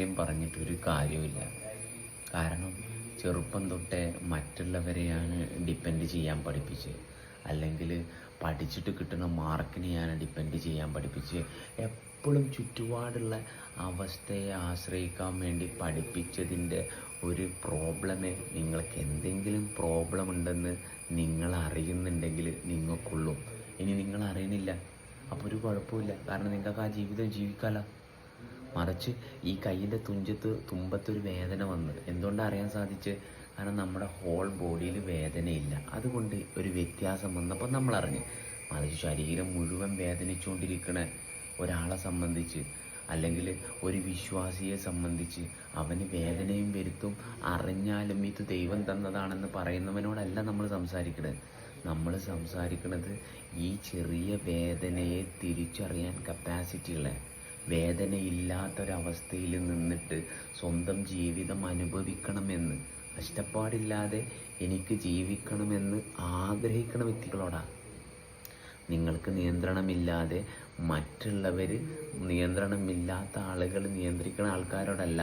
ആരെയും പറഞ്ഞിട്ട് ഒരു കാര്യമില്ല കാരണം ചെറുപ്പം തൊട്ടേ മറ്റുള്ളവരെയാണ് ഡിപ്പെൻഡ് ചെയ്യാൻ പഠിപ്പിച്ച്. അല്ലെങ്കിൽ പഠിച്ചിട്ട് കിട്ടുന്ന മാർക്കിനെയാണ് ഡിപ്പെൻഡ് ചെയ്യാൻ പഠിപ്പിച്ച്. എപ്പോഴും ചുറ്റുപാടുള്ള അവസ്ഥയെ ആശ്രയിക്കാൻ വേണ്ടി പഠിപ്പിച്ചതിന്റെ ഒരു പ്രോബ്ലമേ നിങ്ങൾക്ക് എന്തെങ്കിലും പ്രോബ്ലം ഉണ്ടെന്ന് നിങ്ങൾ അറിയുന്നുണ്ടെങ്കിൽ നിങ്ങൾക്കുള്ളൂ. ഇനി നിങ്ങൾ അറിയുന്നില്ല. അപ്പോൾ ഒരു കുഴപ്പമില്ല കാരണം നിങ്ങൾക്ക് ആ ജീവിതം ജീവിക്കാമല്ലോ മറിച്ച് ഈ കയ്യിന്റെ തുഞ്ചത്ത് തുമ്പത്തൊരു വേദന വന്നത്. എന്തുകൊണ്ട് അറിയാൻ സാധിച്ച്? കാരണം നമ്മുടെ ഹോൾ ബോഡിയിൽ വേദനയില്ല. അതുകൊണ്ട് ഒരു വ്യത്യാസം വന്നപ്പോൾ നമ്മൾ അറിഞ്ഞു മറിച്ച് ശരീരം മുഴുവൻ വേദനിച്ചുകൊണ്ടിരിക്കുന്ന ഒരാളെ സംബന്ധിച്ച്. അല്ലെങ്കിൽ ഒരു വിശ്വാസിയെ സംബന്ധിച്ച് അവന് വേദനയും വരുത്തും അറിഞ്ഞാലും ഇത് ദൈവം തന്നതാണെന്ന് പറയുന്നവനോടല്ല നമ്മൾ സംസാരിക്കുന്നത് നമ്മൾ സംസാരിക്കുന്നത് ഈ ചെറിയ വേദനയെ തിരിച്ചറിയാൻ കപ്പാസിറ്റിയുള്ള വേദനയില്ലാത്തൊരവസ്ഥയിൽ നിന്നിട്ട് സ്വന്തം ജീവിതം അനുഭവിക്കണമെന്ന്. കഷ്ടപ്പാടില്ലാതെ എനിക്ക് ജീവിക്കണമെന്ന് ആഗ്രഹിക്കണ വ്യക്തികളോടാണ് നിങ്ങൾക്ക് നിയന്ത്രണമില്ലാതെ മറ്റുള്ളവർ നിയന്ത്രണമില്ലാത്ത ആളുകൾ നിയന്ത്രിക്കുന്ന ആൾക്കാരോടല്ല.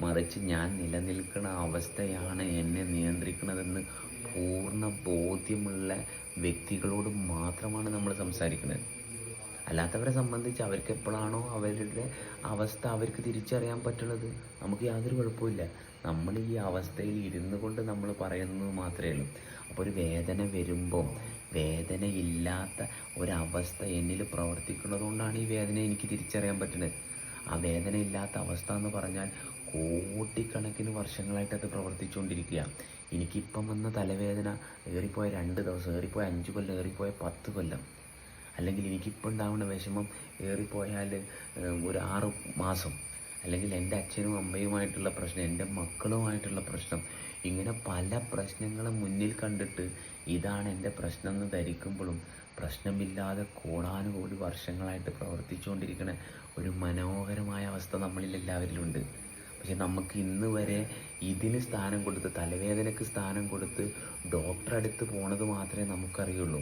മറിച്ച് ഞാൻ നിലനിൽക്കുന്ന അവസ്ഥയാണ് എന്നെ നിയന്ത്രിക്കുന്നതെന്ന് പൂർണ ബോധ്യമുള്ള വ്യക്തികളോട് മാത്രമാണ് നമ്മൾ സംസാരിക്കുന്നത്. അല്ലാത്തവരെ സംബന്ധിച്ച് അവർക്ക് എപ്പോഴാണോ അവരുടെ അവസ്ഥ അവർക്ക് തിരിച്ചറിയാൻ പറ്റുന്നത്. നമുക്ക് യാതൊരു കുഴപ്പമില്ല നമ്മൾ ഈ അവസ്ഥയിൽ ഇരുന്നു കൊണ്ട് നമ്മൾ പറയുന്നത് മാത്രമേ ഉള്ളൂ. അപ്പോൾ ഒരു വേദന വരുമ്പോൾ വേദനയില്ലാത്ത ഒരവസ്ഥ എന്നിൽ പ്രവർത്തിക്കുന്നത് കൊണ്ടാണ് ഈ വേദന എനിക്ക് തിരിച്ചറിയാൻ പറ്റുന്നത്. ആ വേദനയില്ലാത്ത അവസ്ഥ എന്ന് പറഞ്ഞാൽ കോടിക്കണക്കിന് വർഷങ്ങളായിട്ട് അത് പ്രവർത്തിച്ചുകൊണ്ടിരിക്കുക എനിക്കിപ്പം വന്ന തലവേദന ഏറിപ്പോയ രണ്ട് ദിവസം ഏറിപ്പോയ അഞ്ച് കൊല്ലം ഏറിപ്പോയ പത്ത് കൊല്ലം. അല്ലെങ്കിൽ എനിക്കിപ്പോൾ ഉണ്ടാവുന്ന വിഷമം ഏറിപ്പോയാൽ ഒരു ആറ് മാസം. അല്ലെങ്കിൽ എന്റെ അച്ഛനും അമ്മയുമായിട്ടുള്ള പ്രശ്നം എന്റെ മക്കളുമായിട്ടുള്ള പ്രശ്നം. ഇങ്ങനെ പല പ്രശ്നങ്ങളും മുന്നിൽ കണ്ടിട്ട് ഇതാണ് എന്റെ പ്രശ്നം എന്ന് ധരിക്കുമ്പോഴും പ്രശ്നമില്ലാതെ കോടാനുകോടി വർഷങ്ങളായിട്ട് പ്രവർത്തിച്ചുകൊണ്ടിരിക്കുന്ന ഒരു മനോഹരമായ അവസ്ഥ നമ്മളിൽ എല്ലാവരിലും ഉണ്ട് പക്ഷെ നമുക്ക് ഇന്ന് വരെ ഇതിന് സ്ഥാനം കൊടുത്ത് തലവേദനയ്ക്ക് സ്ഥാനം കൊടുത്ത് ഡോക്ടറെ അടുത്ത് പോണത് മാത്രമേ നമുക്കറിയുള്ളൂ.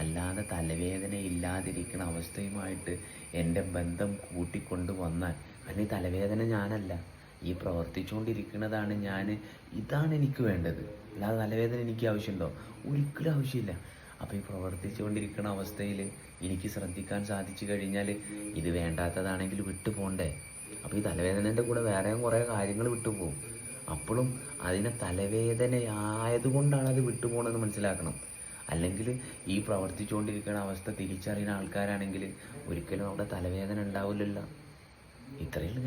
അല്ലാതെ തലവേദന ഇല്ലാതിരിക്കുന്ന അവസ്ഥയുമായിട്ട് എന്റെ ബന്ധം കൂട്ടിക്കൊണ്ട് വന്നാൽ അല്ലെങ്കിൽ തലവേദന ഞാനല്ല ഈ പ്രവർത്തിച്ചുകൊണ്ടിരിക്കുന്നതാണ് ഞാൻ ഇതാണ് എനിക്ക് വേണ്ടത്. അല്ലാതെ തലവേദന എനിക്ക് ആവശ്യമുണ്ടോ? ഒരിക്കലും ആവശ്യമില്ല. അപ്പോൾ ഈ പ്രവർത്തിച്ചുകൊണ്ടിരിക്കുന്ന അവസ്ഥയിൽ എനിക്ക് ശ്രദ്ധിക്കാൻ സാധിച്ചു കഴിഞ്ഞാൽ ഇത് വേണ്ടാത്തതാണെങ്കിൽ വിട്ടു പോണ്ടേ അപ്പോൾ ഈ തലവേദനേന്റെ കൂടെ വേറെയും കുറേ കാര്യങ്ങൾ വിട്ടുപോകും. അപ്പോഴും അതിനെ തലവേദനയായതുകൊണ്ടാണ് അത് വിട്ടുപോകണമെന്ന് മനസ്സിലാക്കണം. അല്ലെങ്കിൽ ഈ പ്രവർത്തിച്ചുകൊണ്ടിരിക്കുന്ന അവസ്ഥ തിരിച്ചറിയുന്ന ആൾക്കാരാണെങ്കിൽ ഒരിക്കലും അവിടെ തലവേദന ഉണ്ടാവില്ലല്ലോ. ഇത്രയും